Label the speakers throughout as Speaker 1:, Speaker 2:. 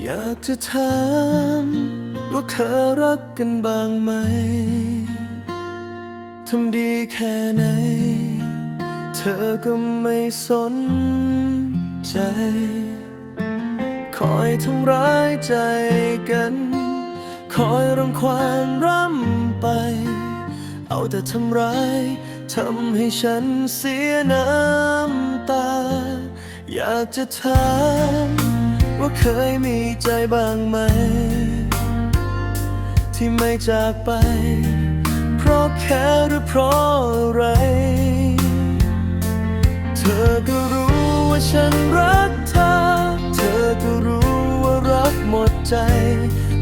Speaker 1: อยากจะถามว่าเธอรักกันบ้างไหม ทำดีแค่ไหน เธอก็ไม่สนใจ คอยทำร้ายใจกัน คอยรังควานร่ำไป เอาแต่ทำร้ายทำให้ฉันเสียน้ำตา อยากจะถาม ว่าเคยมีใจบ้างไหม ที่ไม่จากไป เพราะแค่หรือเพราะอะไร เธอก็รู้ว่าฉันรักเธอ เธอก็รู้ว่ารักหมดใจ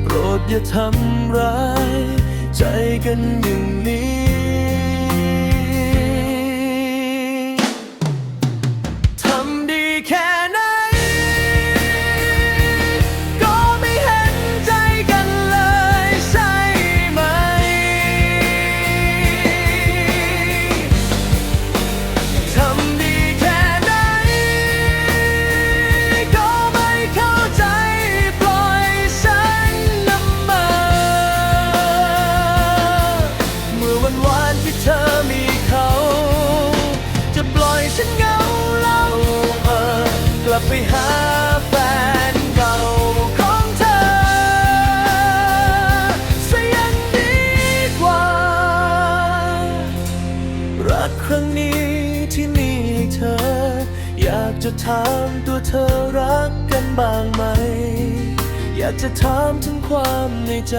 Speaker 1: โปรดอย่าทำร้าย ใจกันอย่างนี้ บไปหาแฟนเก่าของเธอซะยังดีกว่า รักครั้งนี้ที่มีให้เธอ อยากจะถามตัวเธอรักกันบ้างไหม อยากจะถามถึงความในใจ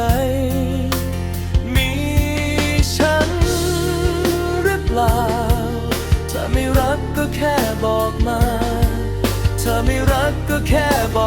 Speaker 1: บ